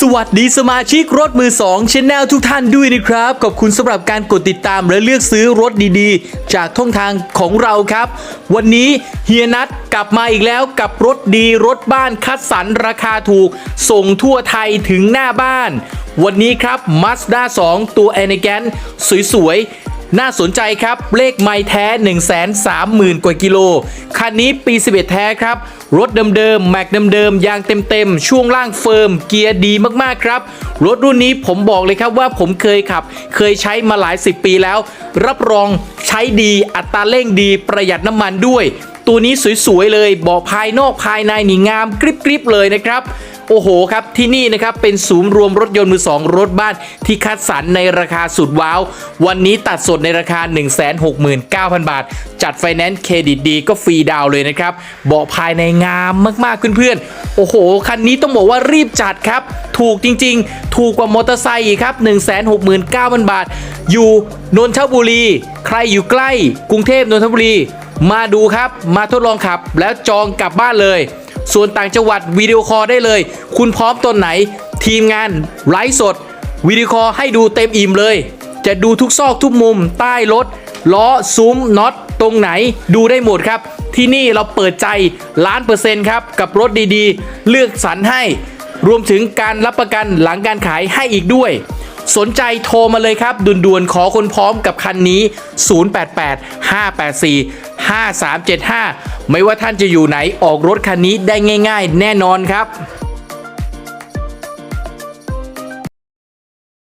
สวัสดีสมาชิกรถมือ2ชแนลทุกท่านด้วยนะครับ ขอบคุณสำหรับการกดติดตามและเลือกซื้อรถดีๆ จากท่องทางของเราครับ วันนี้เฮียนัทกลับมาอีกแล้วกับรถดีรถบ้านคัดสรรราคาถูก ส่งทั่วไทยถึงหน้าบ้าน วันนี้ครับ Mazda 2 ตัว e l e g a n t สวยๆ น่าสนใจครับ เลขไม่แท้ 1 3 0 0 0 0 กว่ากิโล คันนี้ปี 11 แท้ครับ รถเดิมๆแม็กเดิมๆยางเต็มๆช่วงล่างเฟิร์ม เกียร์ดีมากๆครับ รถรุ่นนี้ผมบอกเลยครับว่าผมเคยขับ เคยใช้มาหลาย 10 ปีแล้ว รับรองใช้ดีอัตราเร่งดีประหยัดน้ำมันด้วย ตัวนี้สวยๆเลยเบอกภายนอกภายในนี่งามกริบๆเลยนะครับ โอ้โหครับ ที่นี่นะครับ เป็นศูนย์รวมรถยนต์มือสองรถบ้านที่คัดสรรในราคาสุดว้าว วันนี้ตัดสดในราคา 169,000 บาท จัดไฟแนนซ์เครดิตดีก็ฟรีดาวเลยนะครับ เบาะภายในงามมากๆเพื่อนๆ โอ้โห คันนี้ต้องบอกว่ารีบจัดครับ ถูกจริงๆ ถูกกว่ามอเตอร์ไซค์ครับ 169,000 บาท อยู่นนทบุรี ใครอยู่ใกล้กรุงเทพนนทบุรี มาดูครับ มาทดลองขับแล้วจองกลับบ้านเลย ส่วนต่างจังหวัดวิดีโอคอลได้เลย คุณพร้อมตอนไหน ทีมงานไลฟ์สดวิดีโอคอลให้ดูเต็มอิ่มเลย จะดูทุกซอกทุกมุม ใต้รถล้อซุ้มน็อตตรงไหนดูได้หมดครับ ที่นี่เราเปิดใจล้านเปอร์เซ็นต์ครับ กับรถดีๆ เลือกสรรให้ รวมถึงการรับประกันหลังการขายให้อีกด้วย สนใจโทรมาเลยครับด่วนๆขอคนพร้อมกับคันนี้ 088 584 5375 ไม่ว่าท่านจะอยู่ไหนออกรถคันนี้ได้ง่าย ๆ แน่นอนครับ